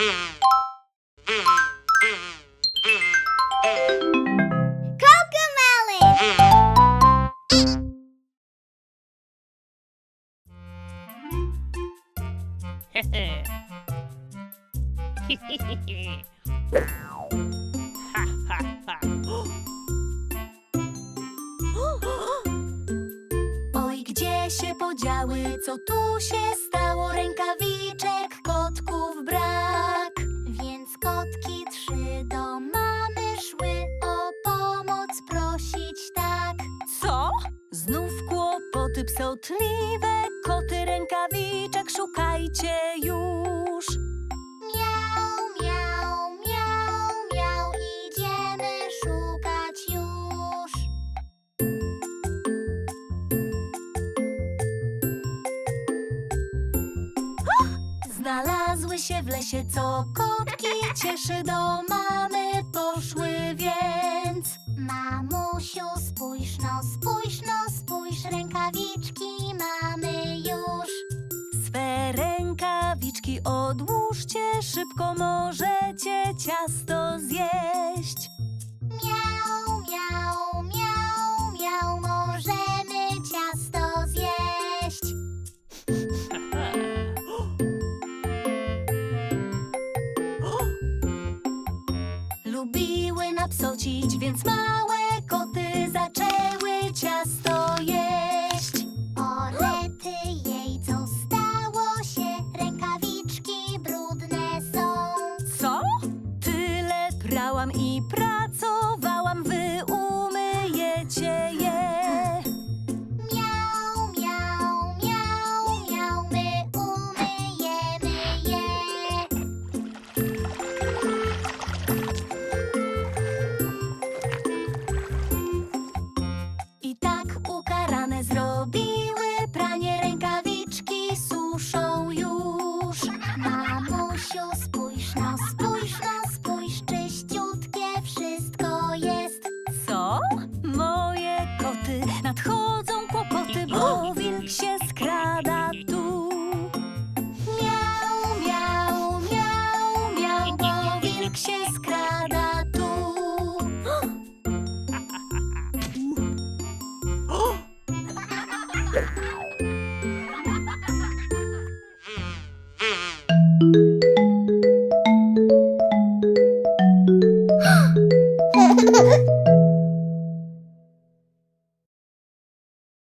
Oj, gdzie się podziały, co tu się stało? Znów kłopoty psotliwe, koty rękawiczek szukajcie już. Miau, miau, miau, miau, idziemy szukać już. Znalazły się w lesie co kotki, cieszy do mamy poszły więc. Mamusiu, rękawiczki mamy już. Swe rękawiczki odłóżcie, szybko możecie ciasto zjeść. Miau, miau, miau, miau, możemy ciasto zjeść. Lubiły napsocić, więc małe i pra nadchodzą kłopoty, bo wilk się skrada tu. Miau, miau, miau, miau, bo wilk się skrada tu.